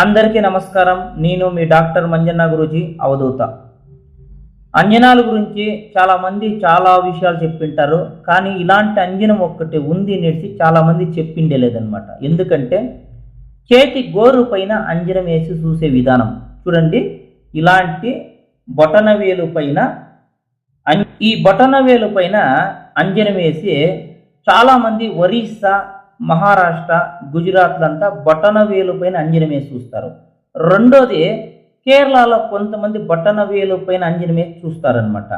అందరికీ నమస్కారం. నేను మీ డాక్టర్ మంజన్న గురుజీ అవధూత. అంజనాల గురించి చాలామంది చాలా విషయాలు చెప్పింటారు కానీ ఇలాంటి అంజనం ఒక్కటి ఉంది అనేసి చాలామంది చెప్పిండే లేదనమాట ఎందుకంటే చేతి గోరు పైన అంజనం వేసి చూసే విధానం. చూడండి ఇలాంటి బొటనవేలు పైన ఈ బొటనవేలు పైన అంజనం వేసి చాలామంది ఒరిస్సా మహారాష్ట్ర గుజరాత్లంతా బొటనవేలు పైన అంజనం వేసి చూస్తారు. రెండోది కేరళలో కొంతమంది బొటనవేలు పైన అంజనం వేసి చూస్తారనమాట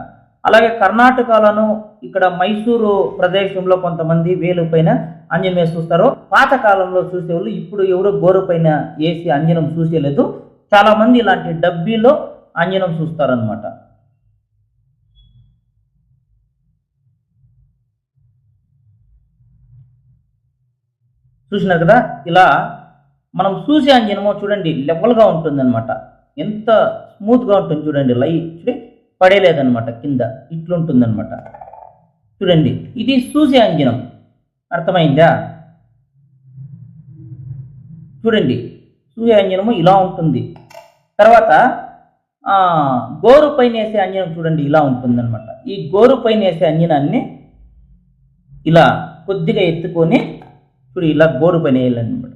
అలాగే కర్ణాటకలోను ఇక్కడ మైసూరు ప్రదేశంలో కొంతమంది వేలు పైన అంజనం వేసి చూస్తారు పాతకాలంలో చూసేవాళ్ళు ఇప్పుడు ఎవరు గోరు పైన వేసి అంజనం చూసేలేదు. చాలామంది ఇలాంటి డబ్బీలో అంజనం చూస్తారనమాట చూసినారు కదా? ఇలా మనం చూసే అంజనమో చూడండి లెవెల్గా ఉంటుందన్నమాట. ఎంత స్మూత్గా ఉంటుంది చూడండి లైట్ చూడి పడేలేదన్నమాట కింద ఇట్లుంటుందన్నమాట చూడండి ఇది చూసే అంజనం. అర్థమైందా? చూడండి సూర్య అంజనము ఇలా ఉంటుంది. తర్వాత గోరు పైన వేసే అంజనం చూడండి ఇలా ఉంటుందన్నమాట. ఈ గోరు పైన వేసే అంజనాన్ని ఇలా కొద్దిగా ఎత్తుకొని ఇప్పుడు ఇలా గోరు పైన వేయాలన్నమాట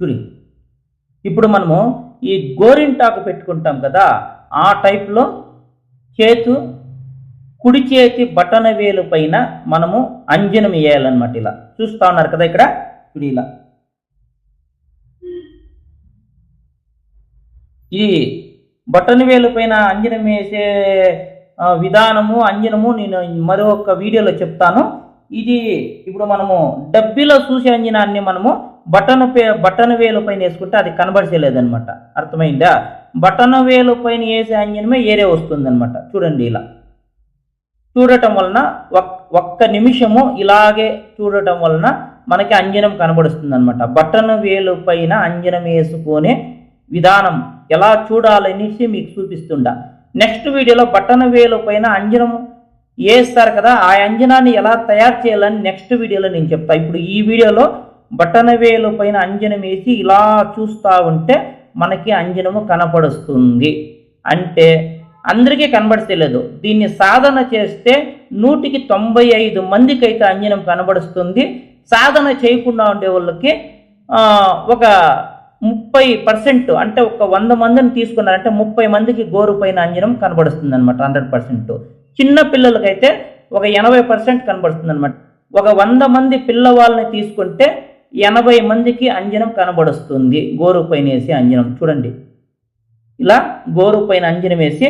చూడి. ఇప్పుడు మనము ఈ గోరింటాకు పెట్టుకుంటాం కదా ఆ టైప్లో చేతు కుడి చేతి బటన వేలు పైన మనము అంజనం వేయాలన్నమాట ఇలా. చూస్తా ఉన్నారు కదా ఇక్కడ? ఇప్పుడు ఇలా. ఈ బటన్ వేలు పైన అంజనం వేసే విధానము అంజనము నేను మరొక వీడియోలో చెప్తాను. ఇది ఇప్పుడు మనము డబ్బిలో చూసే అంజనాన్ని మనము బటన్ పే బటన్ వేలు పైన వేసుకుంటే అది కనబడిసేలేదనమాట అర్థమైందా? బటన్ వేలు పైన వేసే అంజనమే ఏరే వస్తుందన్నమాట. చూడండి ఇలా. చూడటం వలన ఒక్- ఒక్క నిమిషము ఇలాగే చూడటం వలన మనకి అంజనం కనబడుస్తుంది అనమాట బటన్ వేలు పైన అంజనం వేసుకునే విధానం ఎలా చూడాలనేసి మీకు చూపిస్తుండా. నెక్స్ట్ వీడియోలో బటన్ వేలు పైన అంజనం వేస్తారు కదా ఆ అంజనాన్ని ఎలా తయారు చేయాలని నెక్స్ట్ వీడియోలో నేను చెప్తా. ఇప్పుడు ఈ వీడియోలో బటన్ వేలు పైన అంజనం వేసి ఇలా చూస్తూ ఉంటే మనకి అంజనము కనపడుస్తుంది. అంటే అందరికీ కనబడతలేదు దీన్ని సాధన చేస్తే నూటికి తొంభై ఐదు మందికి అయితే అంజనం కనబడుస్తుంది సాధన చేయకుండా ఉండే వాళ్ళకి ఒక ముప్పై పర్సెంట్ అంటే ఒక వంద మందిని తీసుకున్నారంటే ముప్పై మందికి గోరు పైన అంజనం కనబడుస్తుంది అనమాట హండ్రెడ్ పర్సెంట్. చిన్న పిల్లలకైతే ఒక ఎనభై పర్సెంట్ కనబడుతుంది అనమాట ఒక వంద మంది పిల్లవాళ్ళని తీసుకుంటే ఎనభై మందికి అంజనం కనబడుస్తుంది. గోరు పైన వేసి అంజనం. చూడండి. ఇలా గోరు పైన అంజనం వేసి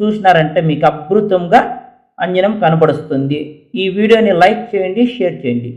చూసినారంటే మీకు అద్భుతంగా అంజనం కనబడుస్తుంది. ఈ వీడియోని లైక్ చేయండి షేర్ చేయండి.